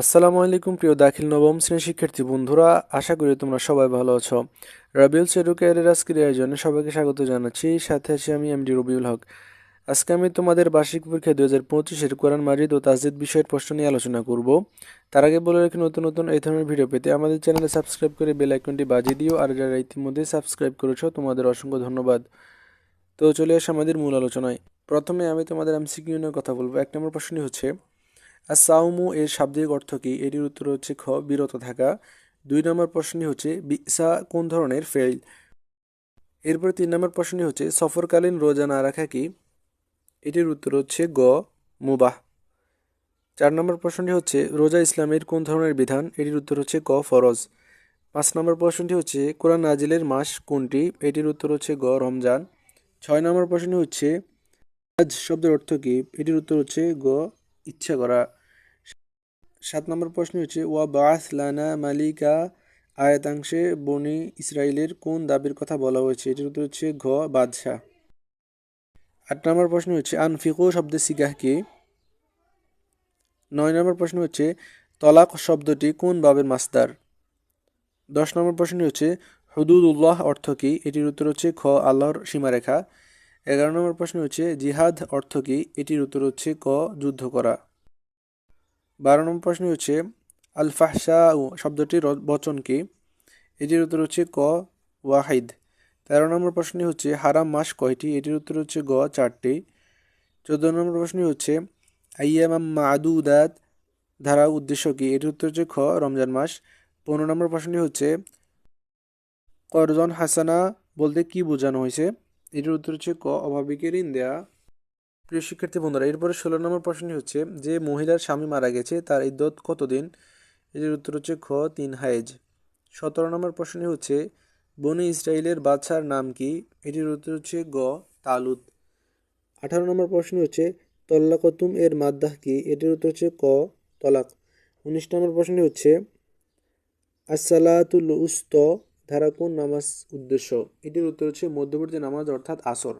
আসসালামু আলাইকুম, প্রিয় দাখিল নবম শ্রেণির শিক্ষার্থী বন্ধুরা। আশা করি তোমরা সবাই ভালো আছো। রাবিউল সেরু ক্যারিয়ার আজকের আয়োজনে সবাইকে স্বাগত জানাচ্ছি। সাথে আছি আমি এমডি রবিউল হক। আজকে আমি তোমাদের বার্ষিক পরীক্ষা দুই হাজার পঁচিশের কোরআন মাজিদ ও তাজিদ বিষয়ের প্রশ্ন নিয়ে আলোচনা করব। তার আগে বলে রাখি, নতুন নতুন এই ধরনের ভিডিও পেতে আমাদের চ্যানেলে সাবস্ক্রাইব করে বেল আইকনটি বাজিয়ে দিও। আর যারা ইতিমধ্যে সাবস্ক্রাইব করেছ, তোমাদের অসংখ্য ধন্যবাদ। তো চলে আসে আমাদের মূল আলোচনায়। প্রথমে আমি তোমাদের এমসিকিউ নিয়ে কথা বলব। এক নম্বর প্রশ্নটি হচ্ছে আসাউমু এর শাব্দিক অর্থ কী? এটির উত্তর হচ্ছে খ, বিরত থাকা। দুই নম্বর প্রশ্নটি হচ্ছে, বিসা কোন ধরনের ফেল এরপরে তিন নম্বর প্রশ্নটি হচ্ছে, সফরকালীন রোজা না রাখা কি? এটির উত্তর হচ্ছে গ, মুবাহ। চার নম্বর প্রশ্নটি হচ্ছে, রোজা ইসলামের কোন ধরনের বিধান? এটির উত্তর হচ্ছে ক, ফরজ। পাঁচ নম্বর প্রশ্নটি হচ্ছে, কোরআন নাজিলের মাস কোনটি? এটির উত্তর হচ্ছে গ, রমজান। ছয় নম্বর প্রশ্নটি হচ্ছে আজ শব্দের অর্থ কী? এটির উত্তর হচ্ছে গ, ইচ্ছা করা। সাত নম্বর প্রশ্ন হচ্ছে ওয়া বাস লানা মালিকা আয়াতাংশে বনি ইসরায়েলের কোন দাবির কথা বলা হয়েছে? এটির উত্তর হচ্ছে ঘ, বাদশাহ। আট নম্বর প্রশ্ন হচ্ছে, আনফিকো শব্দের সিগাহ কি? নয় নম্বর প্রশ্ন হচ্ছে, তলাক শব্দটি কোন বাবের মাসদার দশ নম্বর প্রশ্ন হচ্ছে, হুদুদুল্লাহ অর্থ কী? এটির উত্তর হচ্ছে খ, আল্লাহর সীমারেখা। এগারো নম্বর প্রশ্ন হচ্ছে, জিহাদ অর্থ কী? এটির উত্তর হচ্ছে ক, যুদ্ধ করা। বারো নম্বর প্রশ্ন হচ্ছে আল ফাহসা শব্দটির বচন কি? এটির উত্তর হচ্ছে ক, ওয়াহিদ। তেরো নম্বর প্রশ্ন হচ্ছে, হারাম মাস কয়টি? এটির উত্তর হচ্ছে গ, চারটি। চোদ্দ নম্বর প্রশ্ন হচ্ছে, আইয়ামাম মাদুদাত? ধারা উদ্দেশ্য কি? এটির উত্তর হচ্ছে খ, রমজান মাস। পনেরো নম্বর প্রশ্নটি হচ্ছে, করজন হাসানা বলতে কি বোঝানো হয়েছে? এটির উত্তর হচ্ছে ক অভাবিকে ঋণ দেয়া প্রিয় শিক্ষার্থী বন্ধুরা, এরপরে ষোলো নম্বর প্রশ্নটি হচ্ছে, যে মহিলার স্বামী মারা গেছে, তার ইদ্যত কতদিন? এটির উত্তর হচ্ছে খ, তিন হায়েজ। সতেরো নম্বর প্রশ্নটি হচ্ছে, বনি ইসরায়েলের বাদশার নাম কি? এটির উত্তর হচ্ছে গ, তালুত। আঠারো নম্বর প্রশ্ন হচ্ছে, তল্লাকতুম এর মাদ্দাহ কি? এটির উত্তর হচ্ছে ক, তলাক। উনিশ নম্বর প্রশ্নটি হচ্ছে, আসসালাতুল উস্ত ধারা কোন নামাজ উদ্দেশ্য? এটির উত্তর হচ্ছে মধ্যবর্তী নামাজ অর্থাৎ আসর।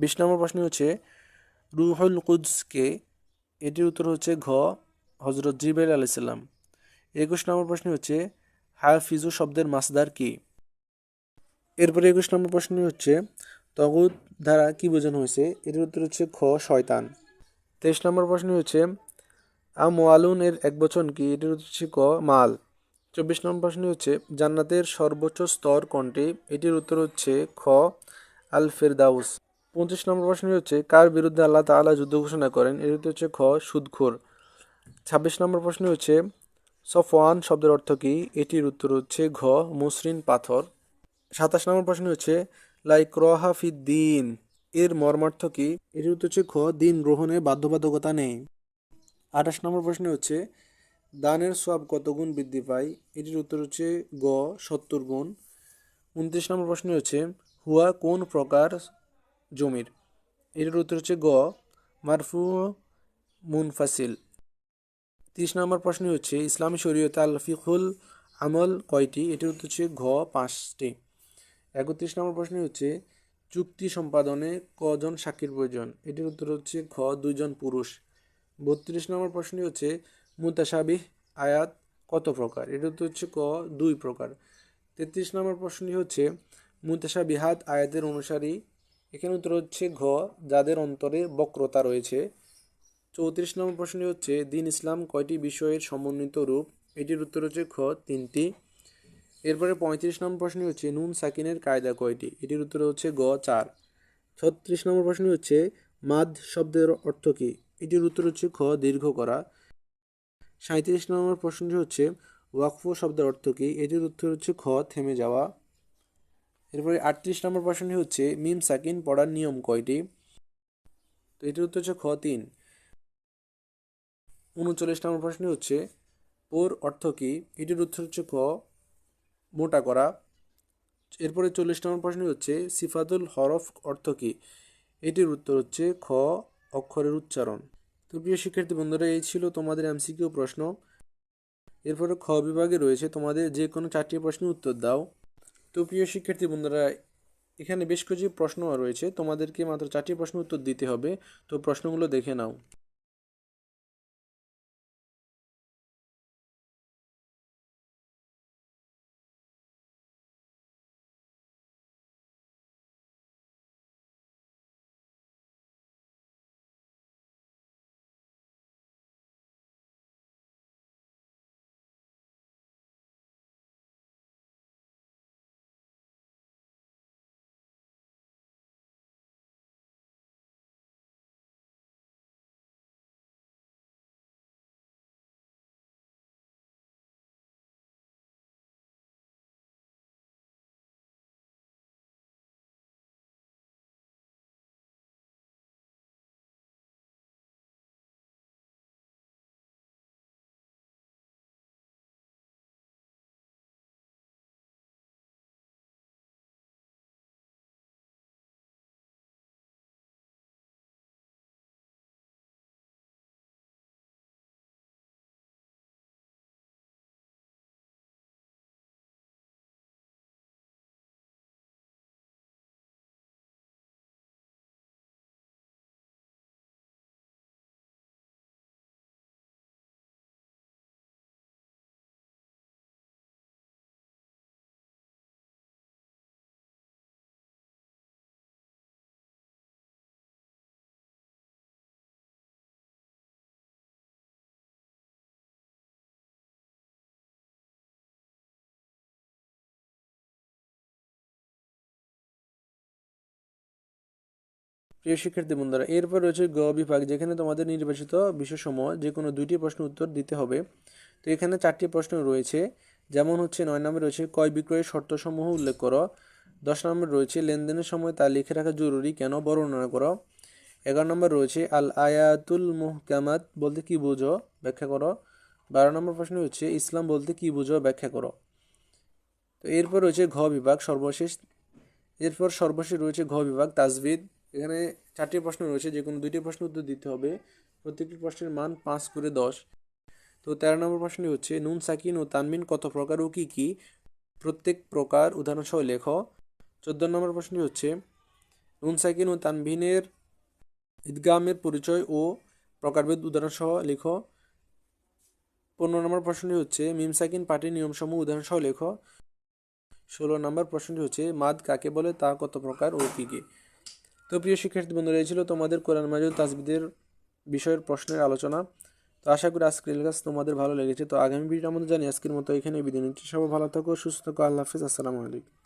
বিশ নম্বর প্রশ্ন হচ্ছে, রুহুল কুদসকে এটির উত্তর হচ্ছে ঘ হজরত জিবাইল আলাইসাল্লাম একুশ নম্বর প্রশ্ন হচ্ছে, হাফিজু শব্দের মাসদার কি? এরপরে একুশ নম্বর প্রশ্ন হচ্ছে তগুদ দ্বারা কি বোঝানো হয়েছে? এটির উত্তর হচ্ছে খ শয়তান। তেইশ নম্বর প্রশ্ন হচ্ছে, আমওয়ালুন এর এক বচন কি? এটির উত্তর হচ্ছে ক, মাল। চব্বিশ নম্বর প্রশ্ন হচ্ছে, জান্নাতের সর্বোচ্চ স্তর কোনটি? এটির উত্তর হচ্ছে খ আল ফেরদাউস পঁচিশ নম্বর প্রশ্ন হচ্ছে, কার বিরুদ্ধে আল্লাহ তাআলা যুদ্ধ ঘোষণা করেন? উত্তর হচ্ছে খ, সুদখোর। ছাব্বিশ নম্বর প্রশ্ন হচ্ছে, সফওয়ান শব্দের অর্থ কী? এটির উত্তর হচ্ছে ঘ, মসৃণ পাথর। সাতাশ নম্বর প্রশ্ন হচ্ছে, লাইক দিন, এর মর্মার্থ কি? এটির উত্তর হচ্ছে খ, দিন গ্রহণে বাধ্যবাধকতা নেই। আঠাশ নম্বর প্রশ্ন হচ্ছে, দানের সব কত গুণ বৃদ্ধি পায়? এটির উত্তর হচ্ছে গ, সত্তর গুণ। উনত্রিশ নম্বর প্রশ্ন হচ্ছে, হুয়া কোন প্রকার জমির। এটার উত্তর হচ্ছে গ, মারফু মুনফাসিল। তিরিশ নম্বর প্রশ্ন হচ্ছে, ইসলামী শরীয়তে আল ফিকুল আমল কয়টি? এটির উত্তর হচ্ছে ঘ, পাঁচটি। একত্রিশ নম্বর প্রশ্ন হচ্ছে, চুক্তি সম্পাদনে কজন সাক্ষীর প্রয়োজন? এটির উত্তর হচ্ছে খ দুইজন পুরুষ। বত্রিশ নম্বর প্রশ্ন হচ্ছে মুতাসাবিহ আয়াত কত প্রকার? এটির উত্তর হচ্ছে ক, দুই প্রকার। তেত্রিশ নম্বর প্রশ্নটি হচ্ছে মুতাসাবিহাত আয়াতের অনুসারী এখানে উত্তর হচ্ছে ঘ, যাদের অন্তরে বক্রতা রয়েছে। চৌত্রিশ নম্বর প্রশ্নটি হচ্ছে, দিন ইসলাম কয়টি বিষয়ের সমন্বিত রূপ? এটির উত্তর হচ্ছে খ তিনটি। এরপরে পঁয়ত্রিশ নম্বর প্রশ্ন হচ্ছে, নুন সাকিনের কায়দা কয়টি? এটির উত্তর হচ্ছে গ চার। ছত্রিশ নম্বর প্রশ্ন হচ্ছে, মাদ শব্দের অর্থ কী? এটির উত্তর হচ্ছে খ দীর্ঘ করা। সাঁত্রিশ নম্বর প্রশ্নটি হচ্ছে, ওয়াকফ শব্দের অর্থ কী? এটির উত্তর হচ্ছে খ থেমে যাওয়া। এরপরে আটত্রিশ নম্বর প্রশ্নটি হচ্ছে, মিম সাকিন পড়ার নিয়ম কয়টি? তো এটির উত্তর হচ্ছে খ, তিন। উনচল্লিশ নম্বর প্রশ্ন হচ্ছে, ওর অর্থ কী? এটির উত্তর হচ্ছে খ, মোটা করা। এরপরে চল্লিশ নম্বর প্রশ্ন হচ্ছে, সিফাতুল হরফ অর্থ কী? এটির উত্তর হচ্ছে খ, অক্ষরের উচ্চারণ। তো প্রিয় শিক্ষার্থী বন্ধুরা, এই ছিল তোমাদের এমসিকিউ প্রশ্ন। এরপরে খ বিভাগে রয়েছে তোমাদের যে কোনো চারটি প্রশ্নের উত্তর দাও। তো প্রিয় শিক্ষার্থী বন্ধুরা, এখানে বেশ কিছু প্রশ্ন রয়েছে। তোমাদেরকে মাত্র চারটি প্রশ্ন উত্তর দিতে হবে। তো প্রশ্নগুলো দেখে নাও। প্রিয় শিক্ষার্থী বন্ধুরা, এরপর রয়েছে গ বিভাগ, যেখানে তোমাদের নির্বাচিত বিষয়সমূহ যে কোনো দুইটি প্রশ্ন উত্তর দিতে হবে। তো এখানে চারটি প্রশ্ন রয়েছে। যেমন হচ্ছে, নয় নম্বর রয়েছে কয় বিক্রয়ের শর্তসমূহ উল্লেখ করো। দশ নম্বর রয়েছে, লেনদেনের সময় তা লিখে রাখা জরুরি কেন, বর্ণনা করো। এগারো নম্বর রয়েছে, আল আয়াতুল মুহকামাত বলতে কি বোঝো, ব্যাখ্যা করো। বারো নম্বর প্রশ্ন হচ্ছে, ইসলাম বলতে কি বোঝো, ব্যাখ্যা করো। তো এরপর রয়েছে ঘ বিভাগ, সর্বশেষ, এরপর সর্বশেষ রয়েছে ঘ বিভাগ তাজবিদ এখানে চারটি প্রশ্ন রয়েছে যে কোনো দুইটি প্রশ্ন উত্তর দিতে হবে। প্রত্যেকটি প্রশ্নের মান পাঁচ করে দশ। তো তেরো নম্বর প্রশ্নটি হচ্ছে, নুন, সাকিন ও তানমিন কত প্রকার ও কী কী? প্রত্যেক প্রকার উদাহরণসহ লেখ। চোদ্দ নম্বর প্রশ্নটি হচ্ছে, নুন, সাকিন ও তানভিনের ঈদগামের পরিচয় ও প্রকারভেদ উদাহরণসহ লেখ। পনেরো নম্বর প্রশ্নটি হচ্ছে, মিম, সাকিন পাটির নিয়মসমূহ উদাহরণসহ লেখ। ষোলো নম্বর প্রশ্নটি হচ্ছে, মাদ কাকে বলে, তা কত প্রকার ও কী কী? তো প্রিয় শিক্ষার্থী বন্ধুরা, এই ছিল তোমাদের কোরআন মাজিদ তাজবিদের বিষয়ের প্রশ্নের আলোচনা। তো আশা করি আজকের ক্লাস তোমাদের ভালো লেগেছে। তো আগামী ভিডিও আমাদের জানি আজকের মতো এখানে বিদায় নিচ্ছি। সবাই ভালো থাকো, সুস্থ থাকো, আল্লাহ হাফিজ, আসসালামু আলাইকুম।